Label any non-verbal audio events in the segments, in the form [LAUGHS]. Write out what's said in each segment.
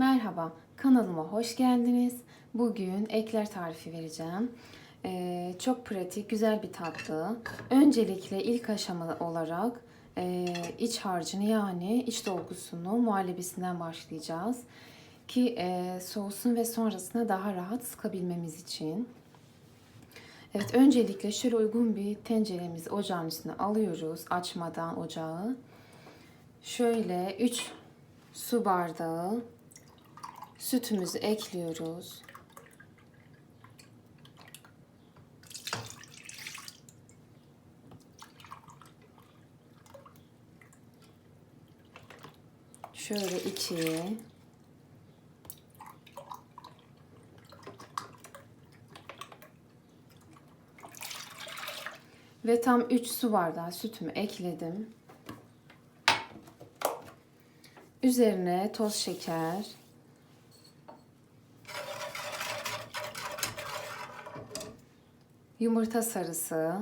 Merhaba, kanalıma hoş geldiniz. Bugün ekler tarifi vereceğim. Ee, çok pratik, güzel bir tatlı. Öncelikle ilk aşama olarak e, iç harcını yani iç dolgusunu, muhallebisinden başlayacağız. Ki e, soğusun ve sonrasında daha rahat sıkabilmemiz için. Evet, öncelikle şöyle uygun bir tenceremizi ocağın üstüne alıyoruz açmadan ocağı. Şöyle 3 su bardağı sütümüzü ekliyoruz. Şöyle ikiye ve tam 3 su bardağı sütümü ekledim. Üzerine toz şeker, yumurta sarısı,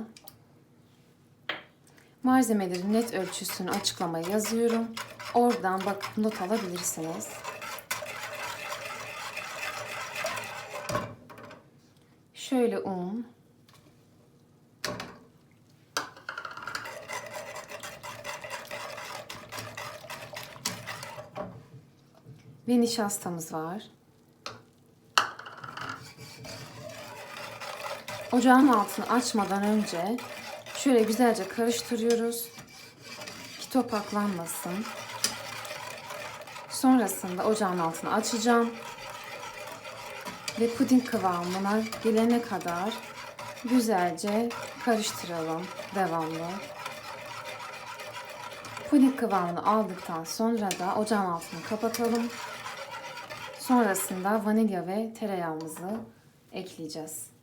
malzemelerin net ölçüsünü açıklamaya yazıyorum. Oradan bakıp not alabilirsiniz. Şöyle un, ve nişastamız var. Ocağın altını açmadan önce şöyle güzelce karıştırıyoruz ki topaklanmasın. Sonrasında ocağın altını açacağım ve puding kıvamına gelene kadar güzelce karıştıralım devamlı. Puding kıvamını aldıktan sonra da ocağın altını kapatalım. Sonrasında vanilya ve tereyağımızı ekleyeceğiz.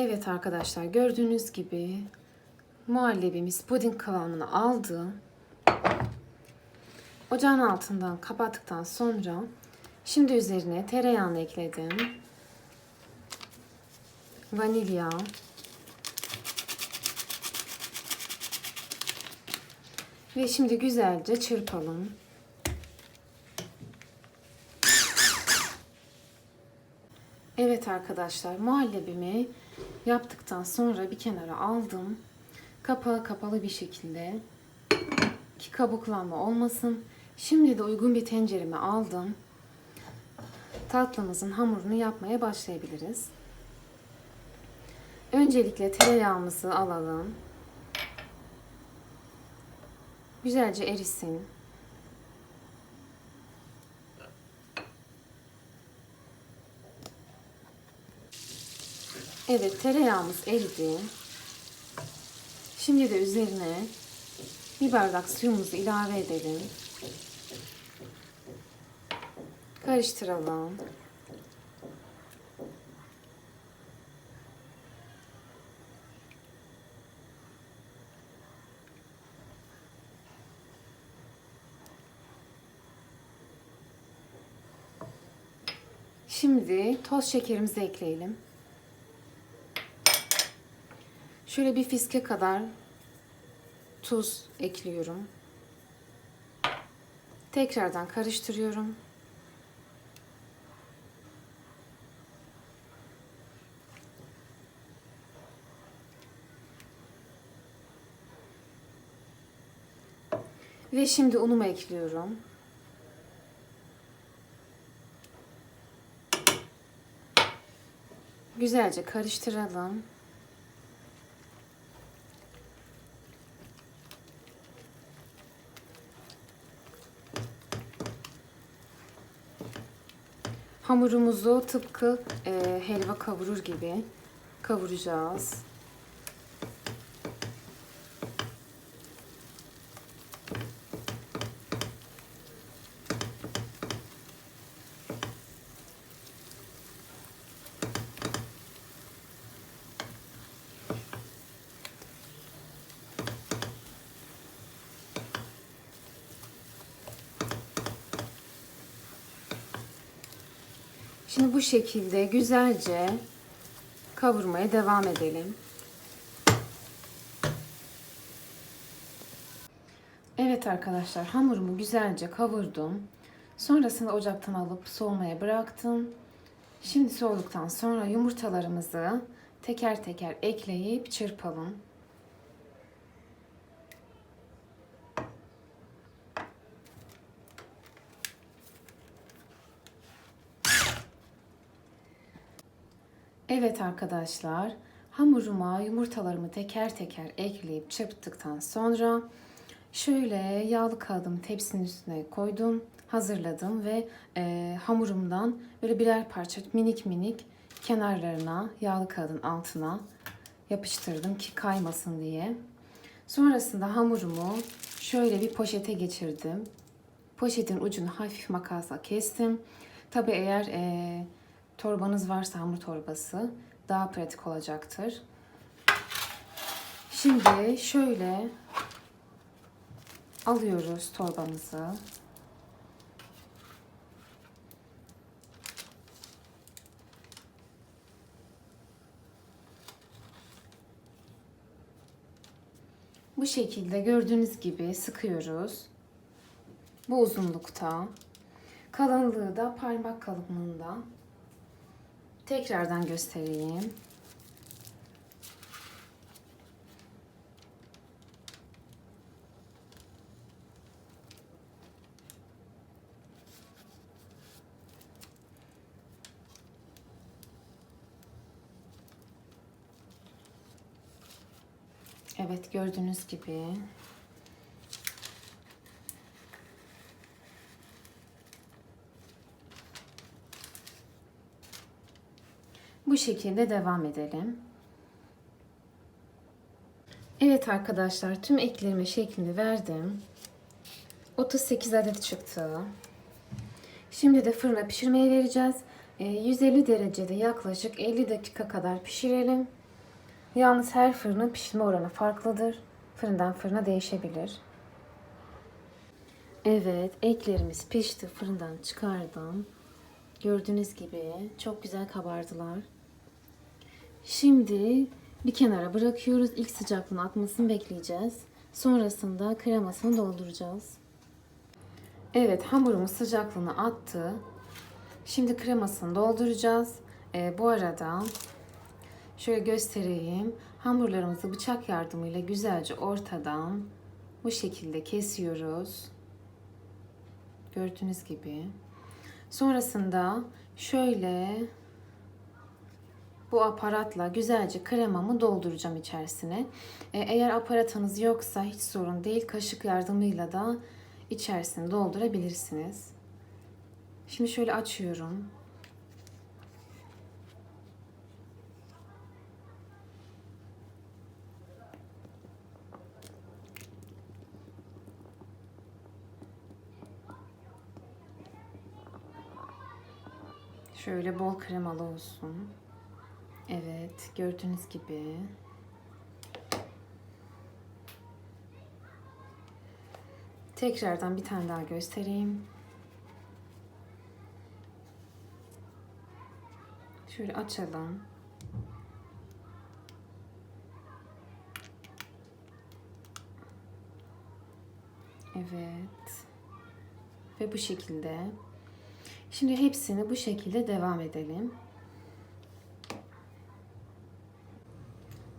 Evet arkadaşlar gördüğünüz gibi muhallebimiz puding kıvamını aldı. Ocağın altından kapattıktan sonra şimdi üzerine tereyağını ekledim. Vanilya. Ve şimdi güzelce çırpalım. Evet arkadaşlar muhallebimi yaptıktan sonra bir kenara aldım. Kapağı kapalı bir şekilde ki kabuklanma olmasın. Şimdi de uygun bir tencereme aldım. Tatlımızın hamurunu yapmaya başlayabiliriz. Öncelikle tereyağımızı alalım. Güzelce erisin. Evet tereyağımız eridi. Şimdi de üzerine bir bardak suyumuzu ilave edelim. Karıştıralım. Şimdi toz şekerimizi ekleyelim. Şöyle bir fiske kadar tuz ekliyorum. Tekrardan karıştırıyorum. Ve şimdi unumu ekliyorum. Güzelce karıştıralım. Hamurumuzu tıpkı e, helva kavurur gibi kavuracağız. Şimdi bu şekilde güzelce kavurmaya devam edelim. Evet arkadaşlar hamurumu güzelce kavurdum. Sonrasında ocaktan alıp soğumaya bıraktım. Şimdi soğuduktan sonra yumurtalarımızı teker teker ekleyip çırpalım. Evet arkadaşlar, hamuruma yumurtalarımı teker teker ekleyip çırptıktan sonra şöyle yağlı kağıdımı tepsinin üstüne koydum, hazırladım ve e, hamurumdan böyle birer parça minik minik kenarlarına yağlı kağıdın altına yapıştırdım ki kaymasın diye. Sonrasında hamurumu şöyle bir poşete geçirdim. Poşetin ucunu hafif makasla kestim. Tabi eğer e, torbanız varsa hamur torbası daha pratik olacaktır. Şimdi şöyle alıyoruz torbamızı. Bu şekilde gördüğünüz gibi sıkıyoruz. Bu uzunlukta. Kalınlığı da parmak kalınlığında. Tekrardan göstereyim. Evet gördüğünüz gibi Bu şekilde devam edelim. Evet arkadaşlar tüm eklerime şeklini verdim. 38 adet çıktı. Şimdi de fırına pişirmeye vereceğiz. Ee, 150 derecede yaklaşık 50 dakika kadar pişirelim. Yalnız her fırının pişirme oranı farklıdır. Fırından fırına değişebilir. Evet, eklerimiz pişti. Fırından çıkardım. Gördüğünüz gibi çok güzel kabardılar. Şimdi bir kenara bırakıyoruz. İlk sıcaklığını atmasını bekleyeceğiz. Sonrasında kremasını dolduracağız. Evet, hamurumuz sıcaklığını attı. Şimdi kremasını dolduracağız. Ee, bu arada şöyle göstereyim. Hamurlarımızı bıçak yardımıyla güzelce ortadan bu şekilde kesiyoruz. Gördüğünüz gibi. Sonrasında şöyle bu aparatla güzelce kremamı dolduracağım içerisine. E, eğer aparatınız yoksa hiç sorun değil. Kaşık yardımıyla da içerisine doldurabilirsiniz. Şimdi şöyle açıyorum. Şöyle bol kremalı olsun. Evet, gördüğünüz gibi. Tekrardan bir tane daha göstereyim. Şöyle açalım. Evet. Ve bu şekilde. Şimdi hepsini bu şekilde devam edelim.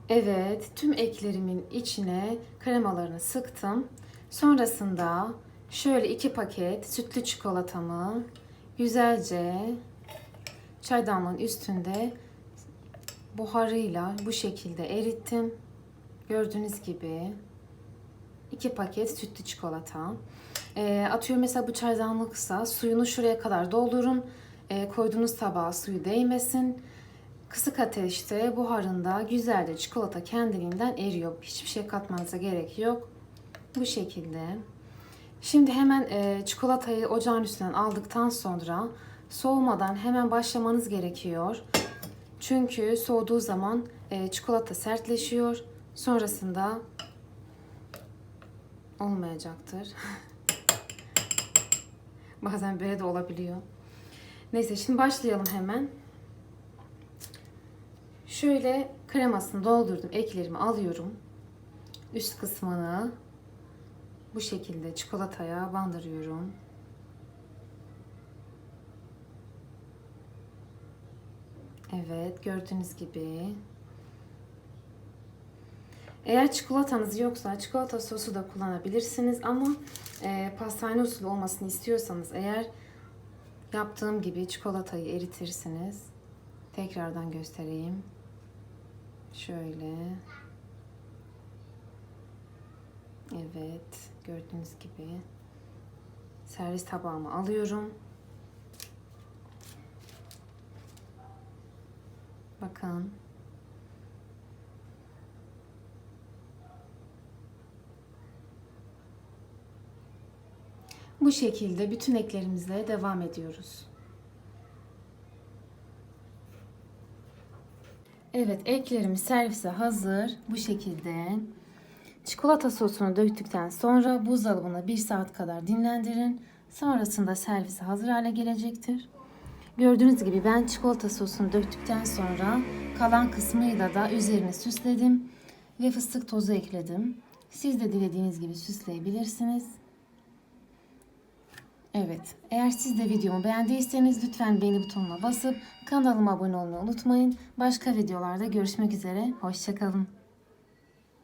Evet, tüm eklerimin içine kremalarını sıktım. Sonrasında şöyle iki paket sütlü çikolatamı güzelce çaydanlığın üstünde buharıyla bu şekilde erittim. Gördüğünüz gibi iki paket sütlü çikolata. E, atıyorum mesela bu çaydanlıksa suyunu şuraya kadar doldurun. E, koyduğunuz tabağa suyu değmesin. Kısık ateşte buharında güzelce çikolata kendiliğinden eriyor. Hiçbir şey katmanıza gerek yok. Bu şekilde. Şimdi hemen e, çikolatayı ocağın üstünden aldıktan sonra soğumadan hemen başlamanız gerekiyor. Çünkü soğuduğu zaman e, çikolata sertleşiyor. Sonrasında olmayacaktır. [LAUGHS] Bazen böyle de olabiliyor. Neyse şimdi başlayalım hemen. Şöyle kremasını doldurdum. Eklerimi alıyorum. Üst kısmını bu şekilde çikolataya bandırıyorum. Evet, gördüğünüz gibi. Eğer çikolatanız yoksa çikolata sosu da kullanabilirsiniz ama e, pastane usulü olmasını istiyorsanız eğer yaptığım gibi çikolatayı eritirsiniz. Tekrardan göstereyim. Şöyle. Evet, gördüğünüz gibi servis tabağıma alıyorum. Bakın. Bu şekilde bütün eklerimizle devam ediyoruz. Evet, eklerimiz servise hazır. Bu şekilde. Çikolata sosunu döktükten sonra buzdolabına 1 saat kadar dinlendirin. Sonrasında servise hazır hale gelecektir. Gördüğünüz gibi ben çikolata sosunu döktükten sonra kalan kısmıyla da üzerine süsledim ve fıstık tozu ekledim. Siz de dilediğiniz gibi süsleyebilirsiniz. Evet, eğer siz de videomu beğendiyseniz lütfen beğeni butonuna basıp kanalıma abone olmayı unutmayın. Başka videolarda görüşmek üzere, hoşçakalın.